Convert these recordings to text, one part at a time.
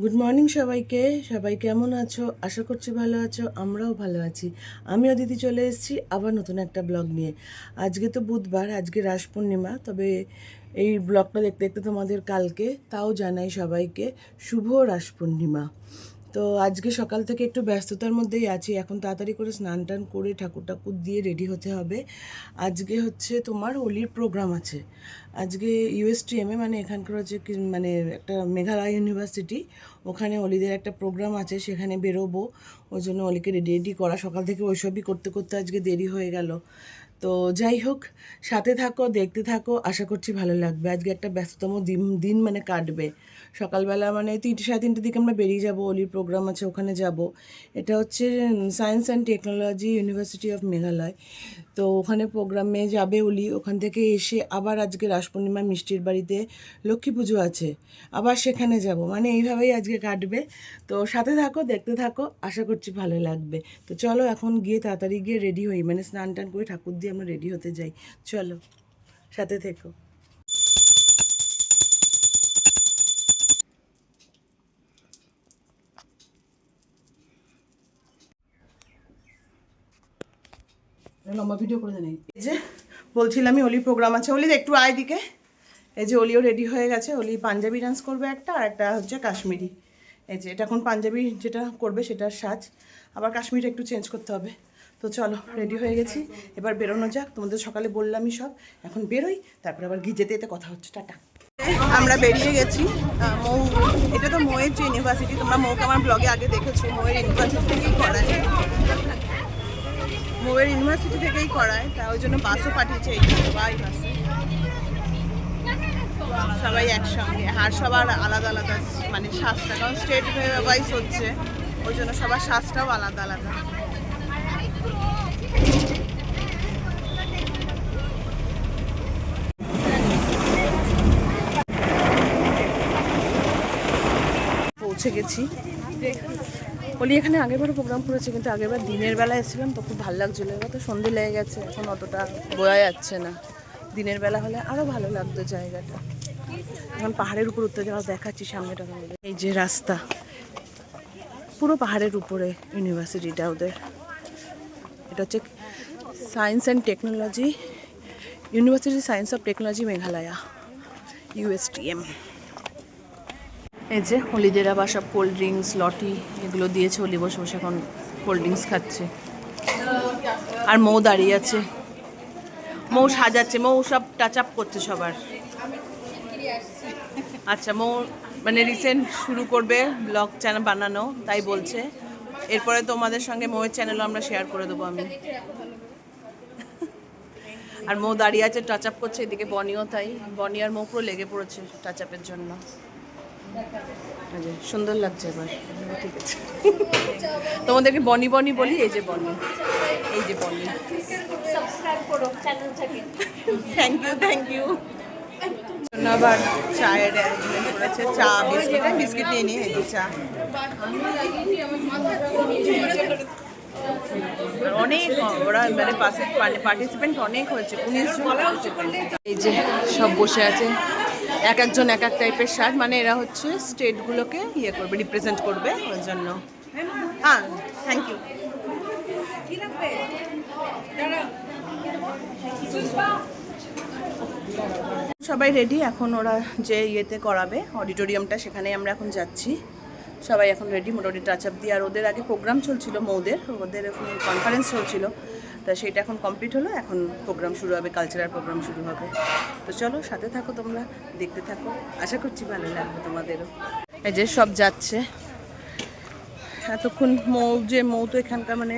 Good morning সবাইকে। সবাই কেমন আছো? আশা করছি ভালো আছো, আমরাও ভালো আছি। আমি অদিতি চলে এসেছি আবার নতুন একটা ব্লগ নিয়ে। আজকে তো বুধবার, আজকে রাস পূর্ণিমা, তবে এই ব্লগটা দেখতে দেখতে তোমাদের কালকে, তাও জানাই সবাইকে, শুভ রাস পূর্ণিমা। তো আজকে সকাল থেকে একটু ব্যস্ততার মধ্যেই আছি। এখন তাড়াতাড়ি করে স্নান টান করে ঠাকুর ঠাকুর দিয়ে রেডি হতে হবে। আজকে হচ্ছে তোমার হোলির প্রোগ্রাম আছে। আজকে ইউএসটিএমে মানে এখানকার হচ্ছে মানে একটা মেঘালয় ইউনিভার্সিটি ওখানে অলিদের একটা প্রোগ্রাম আছে, সেখানে বেরোবো। ওই জন্য অলিকে রেডি রেডি করা। সকাল থেকে ওইসবই করতে করতে আজকে দেরি হয়ে গেল। তো যাই হোক, সাথে থাকো, দেখতে থাকো, আশা করছি ভালো লাগবে। আজকে একটা ব্যস্ততম দিন দিন মানে কাটবে। সকালবেলা মানে তিনটে, সাড়ে তিনটের দিকে আমরা বেরিয়ে যাব, অলির প্রোগ্রাম আছে, ওখানে যাব। এটা হচ্ছে science and technology university of Meghalaya তো ওখানে প্রোগ্রামে যাবে অলি। ওখান থেকে এসে আবার আজকে রাস পূর্ণিমা মিষ্টির বাড়িতে লক্ষ্মী পুজো আছে। আবার সেখানে যাব। মানে এইভাবেই আজকে কাটবে। তো সাথে থাকো, দেখতে থাকো, আশা করছি ভালো লাগবে। তো চলো এখন গিয়ে তাড়াতাড়ি গিয়ে রেডি হই। মানে স্নান টান করে ঠাকুর দিয়ে আমরা রেডি হতে যাই। চলো সাথে থেকো। লম্বা ভিডিও করে দেন এই যে বলছিলাম আমি অলি প্রোগ্রাম আছে। অলি একটু আয় দিকে। এই যে অলিও রেডি হয়ে গেছে। অলি পাঞ্জাবি ডান্স করবে একটা আর একটা হচ্ছে কাশ্মীরি। এই যে এটা এখন পাঞ্জাবি যেটা করবে সেটার সাজ। আবার কাশ্মীরি একটু চেঞ্জ করতে হবে। তো চলো রেডি হয়ে গেছি। এবার বেরোনো যাক, তোমাদের সকালে বললামই সব। এখন বেরোই, তারপরে আবার গিয়ে যেতে যেতে কথা হচ্ছে, টাটা। আমরা বেরিয়ে গেছি। মৌ, এটা তো মৌয়ের যে ইউনিভার্সিটি তোমরা মৌকে আমার ব্লগে আগে দেখেছ, মৌয়ের ইউনিভার্সিটি থেকেই করায়। মৌয়ের ইউনিভার্সিটি থেকেই করায়, তা ওই জন্য বাসও পাঠিয়েছে এই সবাই বাসে সবাই একসঙ্গে, আর সবার আলাদা আলাদা মানে শ্বাসটা কারণ স্টেট ওয়াইজ হচ্ছে, ওই জন্য সবার শ্বাসটাও আলাদা আলাদা। পৌঁছে গেছি। বলি, এখানে আগেরবারও প্রোগ্রাম করেছি, কিন্তু আগেরবার দিনের বেলা এসেছিলাম, তো খুব ভালো লাগছিল। এবার তো সন্ধে লেগে গেছে, এখন অতটা বোঝা যাচ্ছে না। দিনের বেলা হলে আরও ভালো লাগতো জায়গাটা। এখন পাহাড়ের উপর উঠতে যাওয়া দেখাচ্ছি সামনেটা। এই যে রাস্তা, পুরো পাহাড়ের উপরে ইউনিভার্সিটিটা ওদের। এটা হচ্ছে science and technology university science of technology Meghalaya USTM এই যে হলিদের আবার সব কোল্ড ড্রিঙ্কস লটি, এগুলো দিয়েছে হলি বসে বসে এখন কোল্ড ড্রিঙ্কস খাচ্ছে। আর মৌ দাঁড়িয়ে আছে। মৌ সাজাচ্ছে, মৌ সব টাচ আপ করছে সবার। আচ্ছা মৌ মানে রিসেন্ট শুরু করবে ব্লগ চ্যানেল বানানো, তাই বলছে। এরপরে তোমাদের সঙ্গে মৌয়ের চ্যানেলও আমরা শেয়ার করে দেবো আমি। আর মৌ দাঁড়িয়ে আছে টাচ আপ করছে, এদিকে বনিও তাই। বনি আর মৌ পুরো লেগে পড়েছে টাচ আপের জন্য। এই সুন্দর লাগছে এবার। ঠিক আছে। তোমাদেরকে বনি বনি বলি এই যে বনি। এই যে বনি। থ্যাংক ইউ থ্যাংক ইউ আবার চায়ের অ্যারেঞ্জমেন্ট করেছে চা বিস্কিট বিস্কিট নিয়ে নিয়ে এই চা। অনেক ওরা মানে পার্টিসিপেন্ট অনেক হয়েছে উনিশ জন। এই যে সব বসে আছে। এক একজন এক এক টাইপের শার্ট মানে এরা হচ্ছে স্টেটগুলোকে ইয়ে করবে রিপ্রেজেন্ট করবে ওই জন্য। হ্যাঁ থ্যাংক ইউ সবাই রেডি এখন ওরা যে ইয়েতে করাবে অডিটোরিয়ামটা সেখানে আমরা এখন যাচ্ছি। সবাই এখন রেডি মোটামুটি টাচ আপ দিয়ে। আর ওদের আগে প্রোগ্রাম চলছিল মৌদের, ওদের কনফারেন্স চলছিল। তা সেটা এখন কমপ্লিট হলো, এখন প্রোগ্রাম শুরু হবে কালচারাল প্রোগ্রাম শুরু হবে। তো চলো, সাথে থাকো তোমরা, দেখতে থাকো। আশা করছি ভালো লাগবে তোমাদেরও। এই যে সব যাচ্ছে। এতক্ষণ মৌ, যে মৌ তো এখানকার মানে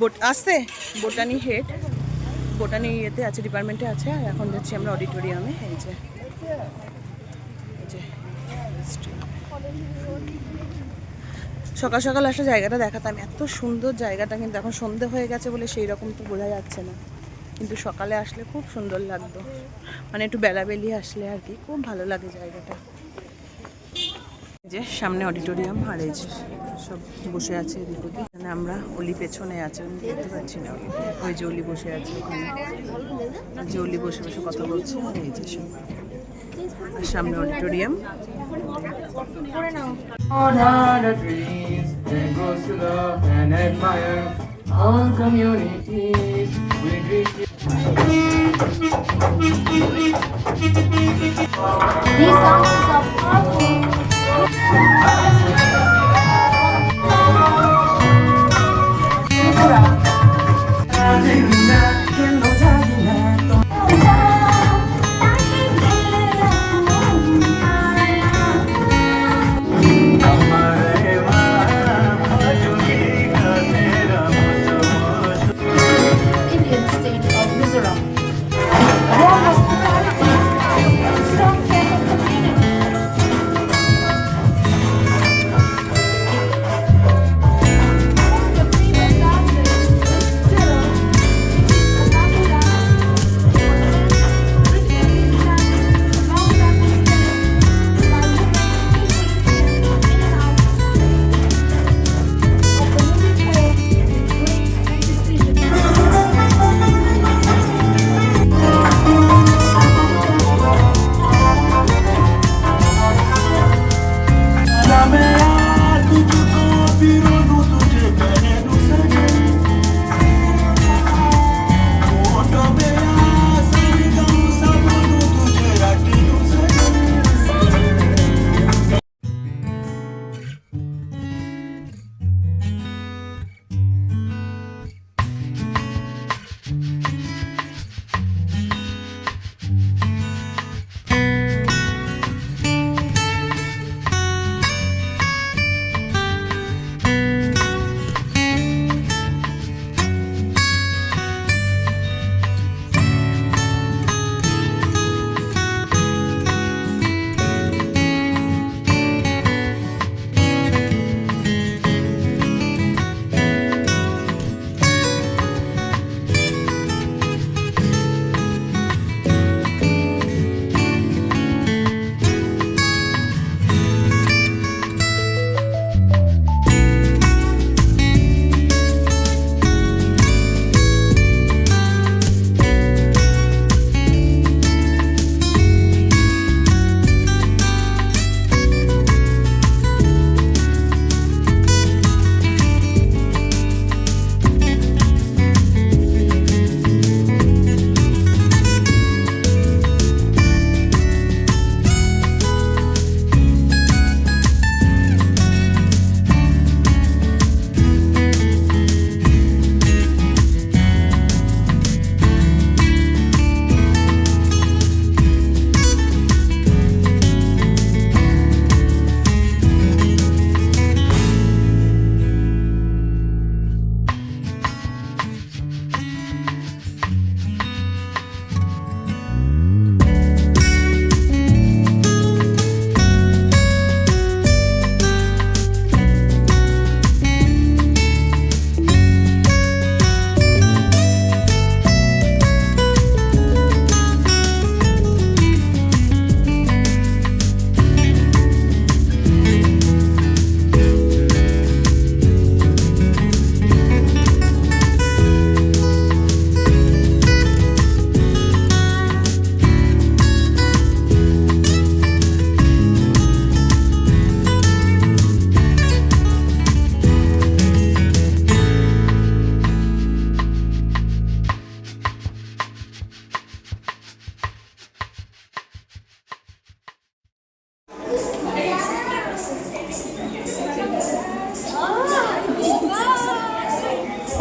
বোট আসছে বোটানি হেড। বোটানি ইয়েতে আছে ডিপার্টমেন্টে আছে, আর এখন যাচ্ছি আমরা অডিটোরিয়ামে এই যে সকাল সকাল আসা জায়গাটা দেখাতাম। এত সুন্দর জায়গাটা কিন্তু এখন সন্ধে হয়ে গেছে বলে সেই রকম তো বোঝা যাচ্ছে না। কিন্তু সকালে আসলে খুব সুন্দর লাগতো। মানে একটু বেলাবেলি আসলে আর কি, খুব ভালো লাগে জায়গাটা। যে সামনে অডিটোরিয়াম, আর এই সব বসে আছে এদিক এখানে আমরা অলি পেছনে আছে দেখতে পাচ্ছি না। ওই যে অলি বসে আছে ওখানে। যে অলি বসে বসে কথা বলছে, আর এই যে সব সামনে auditorium. করে নাও On are the trees, that goes to love and admire all communities. We greet you. These songs are powerful.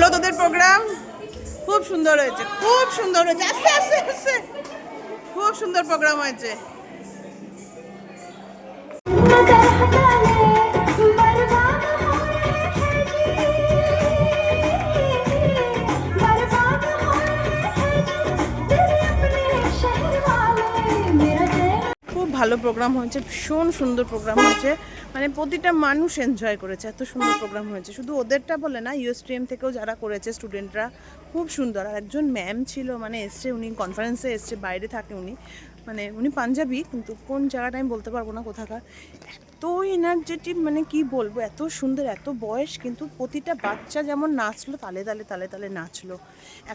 হলো তোদের প্রোগ্রাম খুব সুন্দর হয়েছে, খুব সুন্দর হয়েছে, আস্তে আস্তে আস্তে। খুব সুন্দর প্রোগ্রাম হয়েছে। ভালো প্রোগ্রাম হয়েছে, ভীষণ সুন্দর প্রোগ্রাম হয়েছে। মানে প্রতিটা মানুষ এনজয় করেছে, এত সুন্দর প্রোগ্রাম হয়েছে। শুধু ওদেরটা বলে না ইউএসটিএম থেকেও যারা করেছে স্টুডেন্টরা খুব সুন্দর। আর একজন ম্যাম ছিল মানে এসছে উনি কনফারেন্সে এসছে, বাইরে থাকে উনি। মানে উনি পাঞ্জাবি, কিন্তু কোন জায়গাটা আমি বলতে পারব না কোথাকার। এত এনার্জেটিক মানে কি বলব, এত সুন্দর, এত বয়স, কিন্তু প্রতিটা বাচ্চা যেমন নাচলো, তালে তালে তালে তালে নাচলো।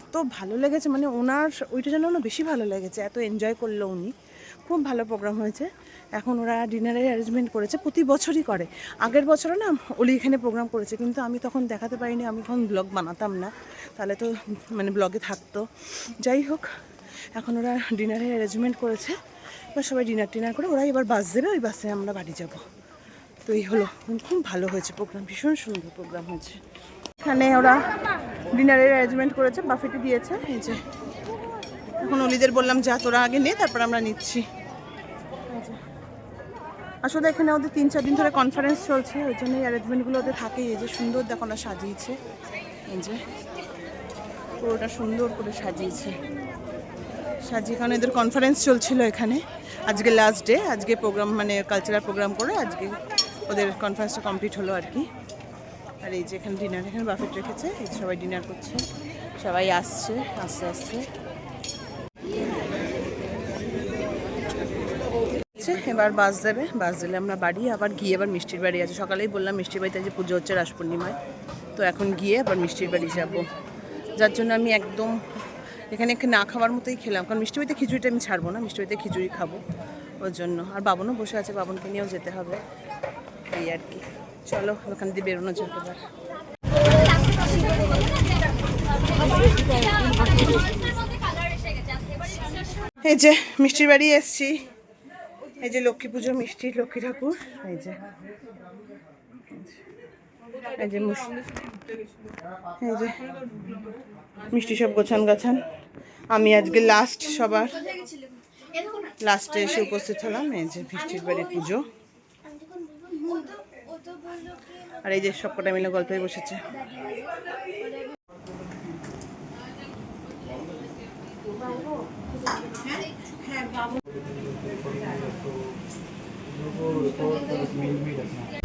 এত ভালো লেগেছে মানে ওনার, ওইটা যেন বেশি ভালো লেগেছে, এত এনজয় করল উনি। খুব ভালো প্রোগ্রাম হয়েছে। এখন ওরা ডিনারের অ্যারেঞ্জমেন্ট করেছে, প্রতি বছরই করে। আগের বছরও না, ওলি এখানে প্রোগ্রাম করেছে, কিন্তু আমি তখন দেখাতে পারিনি, আমি তখন ব্লগ বানাতাম না। তাহলে তো মানে ব্লগে থাকতো। যাই হোক, এখন ওরা ডিনারের অ্যারেঞ্জমেন্ট করেছে, এবার সবাই ডিনার টিনার করে ওরা এবার বাস দেবে, ওই বাসে আমরা বাড়ি যাব। তো এই হলো, খুব ভালো হয়েছে প্রোগ্রাম ভীষণ সুন্দর প্রোগ্রাম হয়েছে। এখানে ওরা ডিনারের অ্যারেঞ্জমেন্ট করেছে, বাফেটে দিয়েছে, এই যে এখন অলিদের বললাম, যা, তোরা আগে নে, তারপর আমরা নিচ্ছি। আসলে এখানে ওদের তিন, চার দিন ধরে কনফারেন্স চলছে, ওই জন্য অ্যারেঞ্জমেন্টগুলো ওদের থাকে। এই যে সুন্দর, দেখো না, সাজিয়েছে। এই যে, পুরোটা সুন্দর করে সাজিয়েছে। সাজিয়ে, কারণ এদের কনফারেন্স চলছিল এখানে। আজকে লাস্ট ডে আজকে প্রোগ্রাম মানে কালচারাল প্রোগ্রাম করে আজকে ওদের কনফারেন্সটা কমপ্লিট হলো আর কি। আর এই যে এখানে ডিনার এখানে বাফেট রেখেছে সবাই ডিনার করছে। সবাই আসছে, আস্তে আস্তে আচ্ছা, এবার বাস দেবে বাস দিলে আমরা বাড়ি, আবার গিয়ে আবার মিষ্টির বাড়ি আছে। সকালেই বললাম মিষ্টির বাড়িতে যে পুজো হচ্ছে রাস পূর্ণিমায় তো এখন গিয়ে আবার মিষ্টির বাড়ি যাব। যার জন্য আমি একদম এখানে না খাওয়ার মতোই খেলাম। কারণ মিষ্টি বাড়িতে খিচুড়িটা আমি ছাড়বো না মিষ্টি বাড়িতে খিচুড়ি খাব ওর জন্য। আর বাবনও বসে আছে, বাবনকে নিয়েও যেতে হবে। এই আর কি। চলো, ওখান দিয়ে বেরোনো যাবে এবার। এই যে, মিষ্টির বাড়ি এসছি। এই যে লক্ষ্মী পুজো, মিষ্টি লক্ষ্মী ঠাকুর, এই যে। এই যে এই যে মিষ্টি সব গোছান গাছান। আমি আজকে লাস্ট সবার। লাস্টে এসে উপস্থিত হলাম, এই যে মিষ্টির বাড়ি পুজো। আর এই যে সবকটা মিলে গল্পে বসেছে। लोगों को रिपोर्ट मिल भी रखना